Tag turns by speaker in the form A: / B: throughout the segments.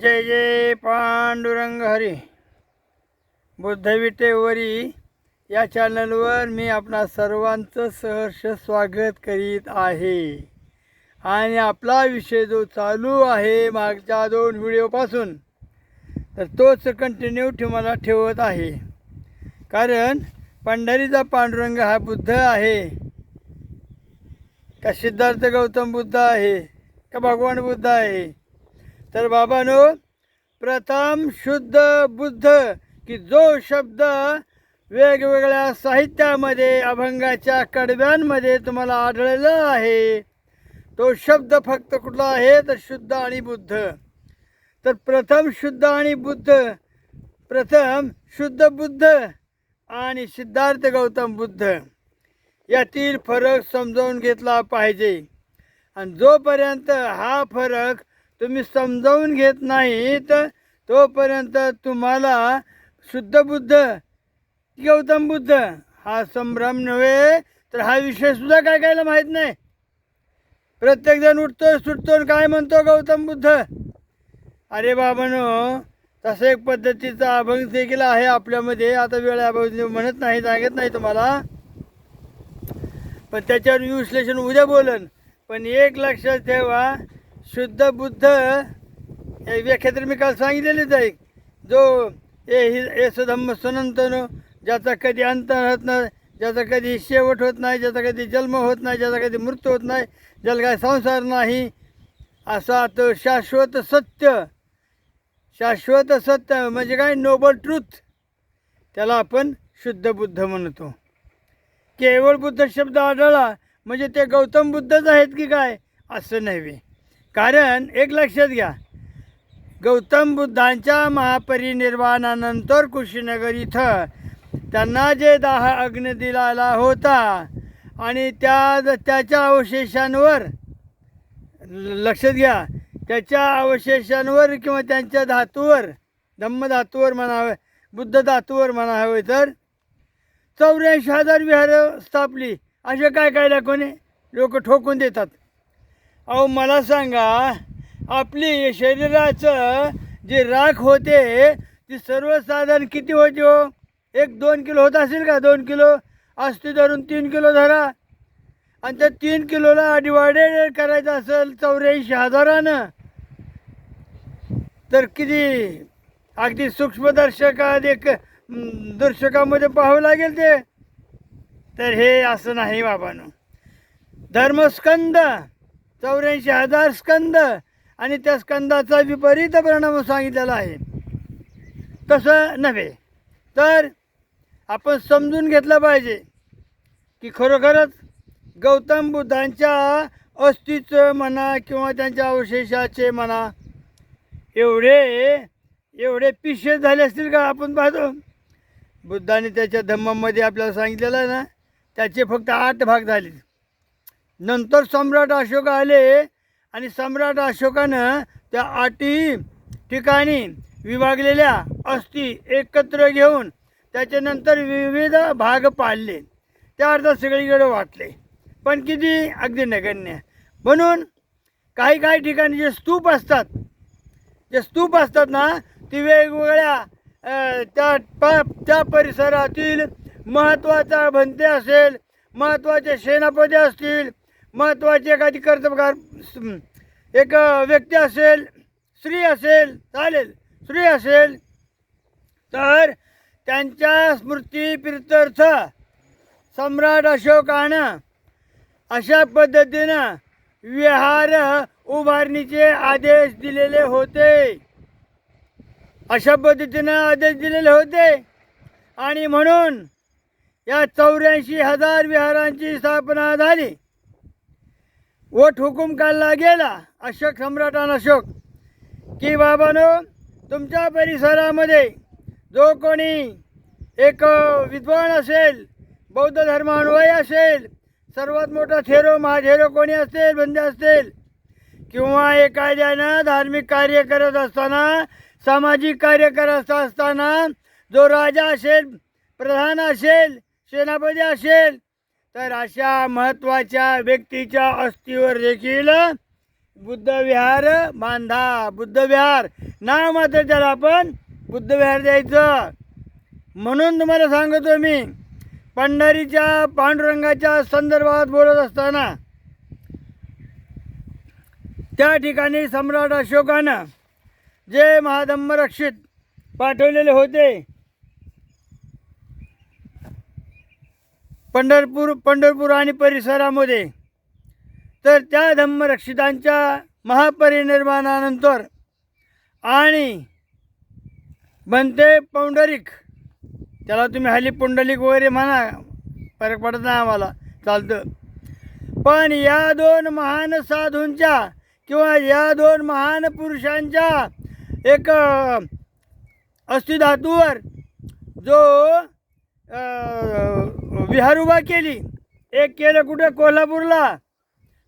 A: जय जय पांडुरंग हरी. बुद्धविटेवरी या चॅनलवर मी आपणा सर्वांचं सहर्ष स्वागत करीत आहे. आणि आपला विषय जो चालू आहे मागच्या दोन व्हिडिओपासून तर तोच कंटिन्यू ठेवायला ठेवत आहे. कारण पंढरीचा पांडुरंग हा बुद्ध आहे. का सिद्धार्थ गौतम बुद्ध आहे? का भगवान बुद्ध आहे? तर बाबानो प्रथम शुद्ध बुद्ध की जो शब्द वेगवेगळ्या साहित्यामध्ये अभंगाच्या कडव्यांमध्ये तुम्हाला आढळलेला आहे तो शब्द फक्त कुठला आहे? तर शुद्ध आणि बुद्ध. तर प्रथम शुद्ध आणि बुद्ध प्रथम शुद्ध बुद्ध आणि सिद्धार्थ गौतम बुद्ध. यातील फरक समजावून घेतला पाहिजे. आणि जोपर्यंत हा फरक तुम्ही समजावून घेत नाहीत तोपर्यंत तुम्हाला शुद्ध बुद्ध गौतम बुद्ध हा संभ्रम नव्हे तर हा विषय सुद्धा काय कायला माहीत नाही. प्रत्येकजण उठतो सुटतो आणि काय म्हणतो गौतम बुद्ध? अरे बाबानो तसं एक पद्धतीचा अभंग देखील आहे आपल्यामध्ये आता वेळ अभंग म्हणत नाही सांगत नाही तुम्हाला. पण त्याच्यावर विश्लेषण उद्या बोलन. पण एक लक्षात ठेवा शुद्ध बुद्ध हे तर मी काल सांगितलेलेच आहे. जो ए हि येसधम्म सनंतनो ज्याचा कधी अंत होत नाही ज्याचा कधी शेवट होत नाही ज्याचा कधी जन्म होत नाही ज्याचा कधी मृत्यू होत नाही ज्याला काय संसार नाही असा तो शाश्वत सत्य. शाश्वत सत्य म्हणजे काय? नोबल ट्रूथ त्याला आपण शुद्ध बुद्ध म्हणतो. केवळ बुद्ध शब्द आढळला म्हणजे ते गौतम बुद्धच आहेत की काय? असं नव्हे. कारण एक लक्षात घ्या. गौतम बुद्धांच्या महापरिनिर्वाणानंतर कुशीनगर इथं त्यांना जे दाह अग्न दिलाला होता आणि त्या त्याच्या अवशेषांवर लक्षात घ्या त्याच्या अवशेषांवर किंवा त्यांच्या धातूवर धम्मधातूवर म्हणावे बुद्ध धातूवर म्हणावे तर चौऱ्याऐंशी हजार विहार स्थापली. असे काय काय दाखवणे लोक ठोकून देतात. अहो मला सांगा आपली शरीराचं जे राख होते ती सर्वसाधारण किती होती हो? एक दोन किलो होत असेल का? दोन किलो? असते धरून तीन किलो धरा. आणि त्या तीन किलोला डिवायडेड करायचं असेल चौऱ्याऐंशी हजारानं तर किती? अगदी सूक्ष्मदर्शकात एक दर्शकामध्ये पाहावं लागेल ते. तर हे असं नाही बाबानं. धर्मस्कंद चौऱ्याऐंशी हजार स्कंद आणि त्या स्कंदाचा विपरीत परिणाम सांगितलेला आहे. तसं नव्हे. तर आपण समजून घेतलं पाहिजे की खरोखरच गौतम बुद्धांच्या अस्तित्व म्हणा किंवा त्यांच्या अवशेषाचे म्हणा एवढे एवढे पिशे झाले असतील का आपण पाहतो? बुद्धाने त्याच्या धम्मामध्ये आपल्याला सांगितलेलं आहे ना त्याचे फक्त आठ भाग झाले नंतर सम्राट अशोक आले आणि सम्राट अशोकानं त्या आठी ठिकाणी विभागलेल्या अस्थी एकत्र घेऊन त्याच्यानंतर विविध भाग पाडले. त्या अर्थात सगळीकडे वाटले. पण किती? अगदी नगण्य. म्हणून काही काही ठिकाणी जे स्तूप असतात जे स्तूप असतात ना ती वेगवेगळ्या त्या त्या परिसरातील महत्त्वाचा भंते असेल महत्त्वाचे सेनापती असतील महत्त्वाचे एखादी कर्तबगार एक व्यक्ती असेल स्त्री असेल चालेल. स्त्री असेल तर त्यांच्या स्मृती प्रित्यर्थ सम्राट अशोकानं अशा पद्धतीनं विहार उभारणीचे आदेश दिलेले होते. अशा पद्धतीनं आदेश दिलेले होते. आणि म्हणून या चौऱ्याऐंशी हजार विहारांची स्थापना झाली. वट हुकूम काढला गेला अशोक सम्राटान अशोक की बाबानो तुमच्या परिसरामध्ये जो कोणी एक विद्वान असेल बौद्ध धर्मान्वय असेल सर्वात मोठा थेरो महाझेरो कोणी असेल म्हणजे बंदे असतील किंवा एखाद्यानं धार्मिक कार्य करत असताना सामाजिक कार्य करत असताना जो राजा असेल प्रधान असेल सेनापती असेल तर अशा महत्त्वाच्या व्यक्तीच्या अस्थीवर देखील बुद्धविहार बांधा. बुद्ध विहार नाव मात्र त्याला आपण बुद्धविहार द्यायचं. म्हणून तुम्हाला सांगतो मी पंढरीच्या पांडुरंगाच्या संदर्भात बोलत असताना त्या ठिकाणी सम्राट अशोकानं जे महाधम्मरक्षित पाठवलेले होते पंढरपूर पंढरपूर आणि परिसरामध्ये. तर त्या धम्मरक्षितांच्या महापरिनिर्माणानंतर आणि बनते पौंडरिक. त्याला तुम्ही हल्ली पुंडलिक वगैरे म्हणा फरक पडत नाही आम्हाला चालतं. पण या दोन महान साधूंच्या किंवा या दोन महान पुरुषांच्या एक अस्थिधातूवर जो विहार उभा केली. एक केलं कुठं? कोल्हापूरला.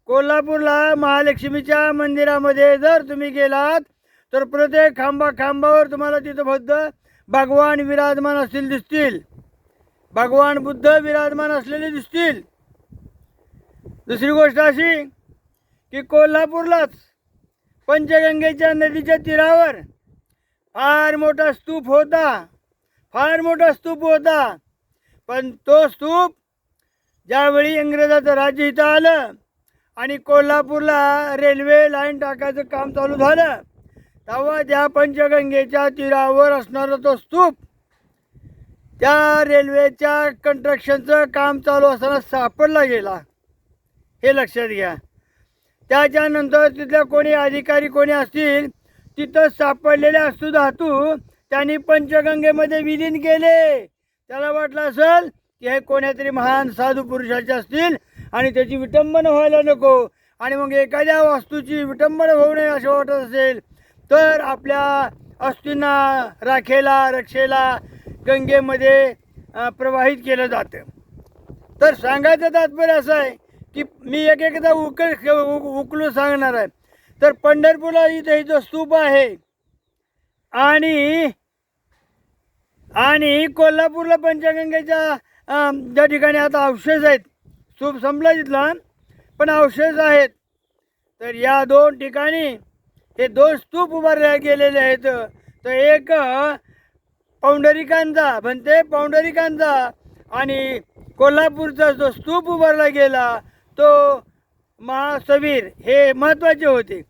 A: कोल्हापूरला महालक्ष्मीच्या मंदिरामध्ये जर तुम्ही गेलात तर प्रत्येक खांबा खांबावर तुम्हाला तिथं बद्ध भगवान विराजमान असतील दिसतील. भगवान बुद्ध विराजमान असलेले दिसतील. दुसरी गोष्ट अशी की कोल्हापूरलाच पंचगंगेच्या नदीच्या तीरावर फार मोठा स्तूप होता. फार मोठा स्तूप होता. पण तो स्तूप ज्यावेळी इंग्रजाचं राज्य इथं आलं आणि कोल्हापूरला रेल्वे लाईन टाकायचं काम चालू झालं तेव्हा त्या पंचगंगेच्या तीरावर असणारा तो स्तूप त्या रेल्वेच्या कंस्ट्रक्शनचं काम चालू असताना सापडला गेला. हे लक्षात घ्या. त्याच्यानंतर तिथल्या कोणी अधिकारी कोणी असतील तिथं सापडलेले असू धातू त्यांनी पंचगंगेमध्ये विलीन केले. त्याला वाटलं असेल की हे कोण्यातरी महान साधू पुरुषाचे असतील आणि त्याची विटंबना व्हायला नको. आणि मग एखाद्या वास्तूची विटंबना होऊ नये असं वाटत असेल तर आपल्या अस्थींना राखेला रक्षेला गंगेमध्ये प्रवाहित केलं जातं. तर सांगायचं तात्पर्य असं आहे की मी एक एकदा उकल उकलू सांगणार आहे. तर पंढरपूरला इथं इथं स्तूप आहे आणि आणि कोल्हापूरला पंचगंगेच्या ज्या ठिकाणी आता अवशेष आहेत स्तूप संपला तिथला पण अवशेष आहेत. तर या दोन ठिकाणी हे दोन स्तूप उभारले गेलेले आहेत. तर एक पौंडरिकांचा म्हणते पौंडरिकांचा आणि कोल्हापूरचा जो स्तूप उभारला गेला तो महासवीर हे महत्त्वाचे होते.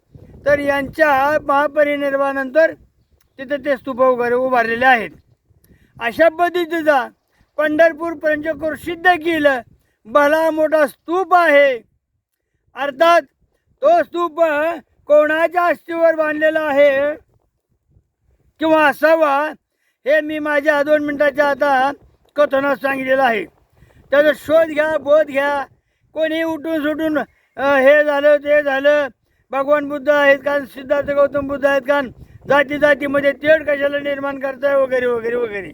A: तर यांच्या महापरिनिर्वाणानंतर तिथं ते स्तूप वगैरे उभारलेले आहेत. अशा पद्धतीचा पंढरपूर पंचकोर सिद्ध केलं. भला मोठा स्तूप आहे. अर्थात तो स्तूप कोणाच्या अस्थीवर बांधलेला आहे? किंवा असावा? हे मी माझ्या दोन मिनिटाच्या आता कथनात सांगितलेलं आहे. त्याचा शोध घ्या बोध घ्या. कोणी उठून सुटून हे झालं ते झालं. भगवान बुद्ध आहेत का? सिद्धार्थ गौतम बुद्ध आहेत का? जाती जातीमध्ये तेढ कशाला निर्माण करताय? वगैरे वगैरे वगैरे.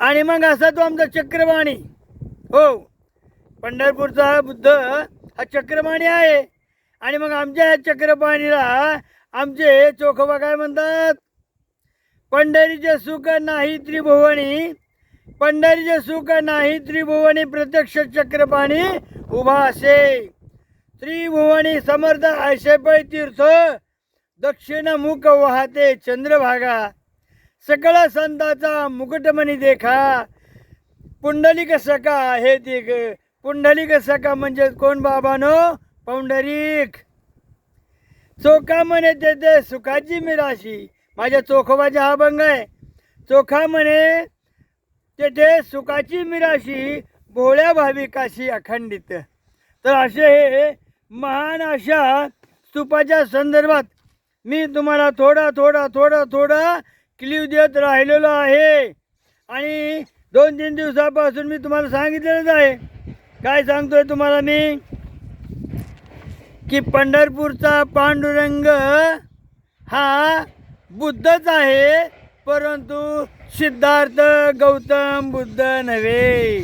A: आणि मग असा तो आमचा चक्रवाणी. हो. पंढरपूरचा बुद्ध हा चक्रपाणी आहे. आणि मग आमच्या या चक्रपाणीला आमचे चोखोबा काय म्हणतात? पंढरीचे सुख नाही त्रिभुवनी पंढरीचे सुख नाही त्रिभुवनी प्रत्यक्ष चक्रपाणी उभा असे. त्रिभुवनी समर्थ आशेपय तीर्थ दक्षिण मुख वाहते चंद्रभागा. सकळ संताचा मुकुटमणी देखा. पुंडलिक सखा हे ते पुंडलिक सखा म्हणजे कोण बाबानो? पौंडरीक. चोखा म्हणे तेथे सुखाची मिराशी. माझ्या चोखोबाचा हा भंग आहे. चोखा म्हणे तेथे सुखाची मिराशी भोळ्या भाविकाशी अखंडित. तर असे हे महान अशा स्तूपाच्या संदर्भात मी तुम्हाला थोडा थोडा थोडा थोडा क्लिव देत राहिलेलो आहे. आणि दोन तीन दिवसापासून मी तुम्हाला सांगितलेलंच आहे. काय सांगतोय तुम्हाला मी? की पंढरपूरचा पांडुरंग हा बुद्धच आहे परंतु सिद्धार्थ गौतम बुद्ध नव्हे.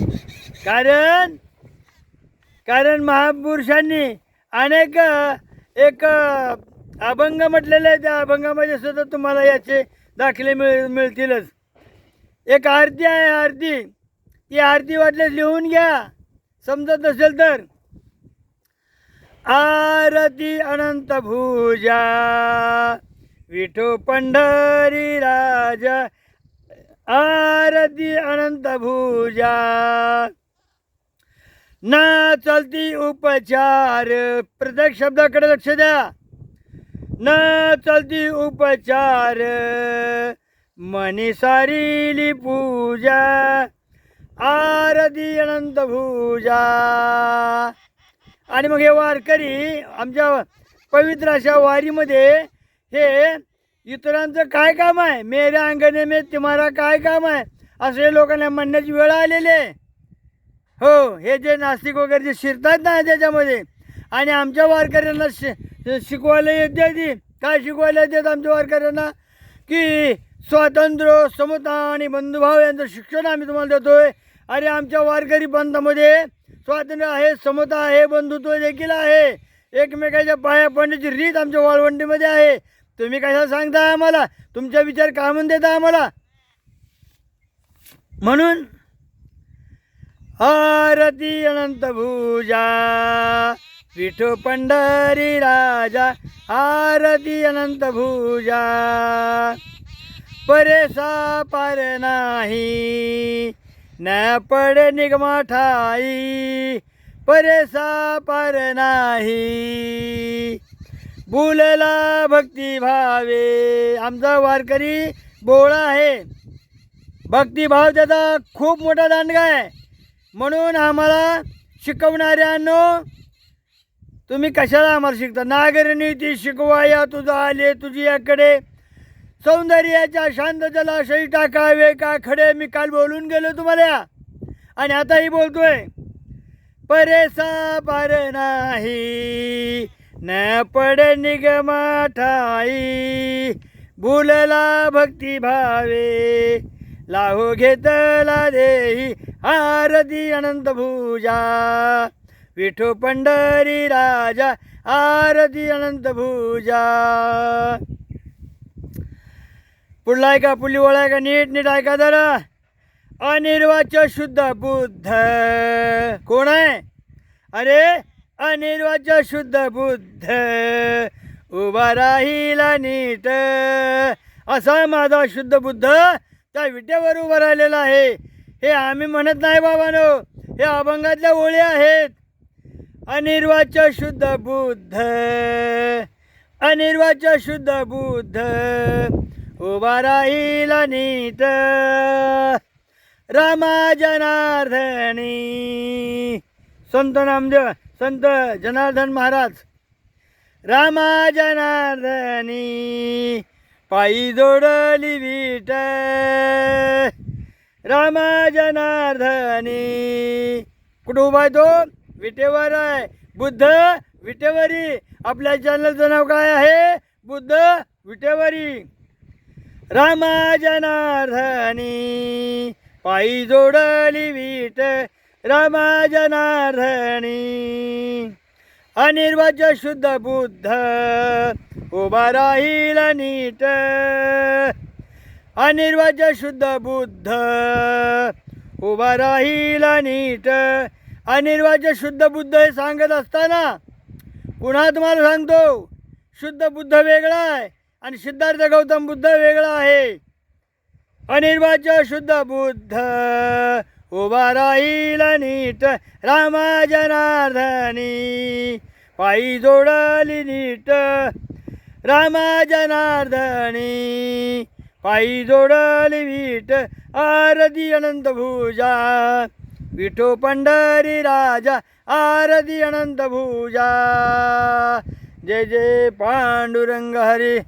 A: कारण कारण महापुरुषांनी अनेक एक अभंग म्हटलेले आहे त्या अभंगामध्ये सुद्धा तुम्हाला याचे दाखले मिळ मिळतीलच. एक आरती आहे आरती. ती आरती वाटल्यास लिहून घ्या. समजत नसेल तर. आरती अनंत भुजा. विठो पंढरी राजा. आरती अनंत भुजा. ना चलती उपचार. प्रत्येक शब्दाकडे लक्ष द्या. न चलती उपचार. मनी सारीली पूजा. आरती अनंत भुजा. आणि मग हे वारकरी आमच्या पवित्र अशा वारीमध्ये हे इतरांचं काय काम आहे? मेरे अंगणे मे तुम्हाला काय काम आहे? असे लोकांना म्हणण्याची वेळ आलेली आहे. हो हे जे नास्तिक वगैरे जे शिरतात ना त्याच्यामध्ये आणि आमच्या वारकऱ्यांना शि शिकवायला येते ती. काय शिकवायला येतात आमच्या वारकऱ्यांना? की स्वातंत्र्य समता आणि बंधुभाव यांचं शिक्षण आम्ही तुम्हाला देतोय. अरे आमच्या वारकरी पंथामध्ये स्वातंत्र्य आहे समता आहे बंधुत्व देखील आहे. एकमेकाच्या पाया पडण्याची रीत आमच्या वाळवंडीमध्ये आहे. तुम्ही कशा सांगता आम्हाला? तुमचा विचार का म्हणून देता आम्हाला? म्हणून आरती अनंत भुजा. विठू पंढरी राजा आरती अनंत भुजा. परेसा पार नाही न पडे निगमा ठाई. परेसा पार नाही बुलला भक्ती भावे. आमचा वारकरी बोळा आहे. भक्तिभाव त्याचा खूप मोठा दांडगा आहे. म्हणून आम्हाला शिकवणाऱ्यांनो तुम्ही कशाला आम्हाला शिकता? नागरनीती शिकवाया तुझा आले तुझी याकडे. सौंदर्याच्या शांत जलाशयी टाकावे का? खडे मी काल बोलून गेलो तुम्हाला. आणि आताही बोलतोय. परेसा पार नाही न पडे निगमा ठाई बुलला भक्ती भावे लाहो घेतला देही आरती अनंत भुजा. विठो पंढरी राजा आरती अनंत भुजा. पुढला आहे का? पुढली ओळ आहे का? नीट नीट ऐका जरा? अनिर्वाच्य शुद्ध बुद्ध. कोण आहे? अरे अनिर्वाच शुद्ध बुद्ध. उभा राहिला नीट. असा माझा शुद्ध बुद्ध त्या विट्यावर उभा राहिलेला आहे. हे आम्ही म्हणत नाही बाबानो. हे अभंगातल्या ओळी आहेत. अनिर्वाच्य शुद्ध बुद्ध अनिर्वाच्य शुद्ध बुद्ध उभा राहिला नीत रामा जनार्दनी संत नामदेव संत जनार्दन महाराज रामा जनार्दनी पायी जोडली विट रामा जनार्दनी कुठं उभा आहे तो? विटेवर आहे. बुद्ध विटेवरी. आपल्या चॅनलचं नाव काय आहे? बुद्ध विटेवरी. रामा जनार्दनी पायी जोडली विट. रामा जनार्दनी अनिर्वाच्य शुद्ध बुद्ध. उभा राहील नीट. अनिर्वाच्य शुद्ध बुद्ध. उभा राहील नीट. अनिर्वाच्य शुद्ध बुद्ध हे सांगत असताना पुन्हा तुम्हाला सांगतो? शुद्ध बुद्ध वेगळा आहे आणि सिद्धार्थ गौतम बुद्ध वेगळा आहे. अनिर्वाच्य शुद्ध बुद्ध उभा राहील नीट रामा जनार्दनी पायी जोडली नीट रामा जनार्दनी पायी जोडली वीट आरती अनंत भुजा. विठो पंढरी राजा आरती अनंत भुजा. जय जय पांडुरंग हरी.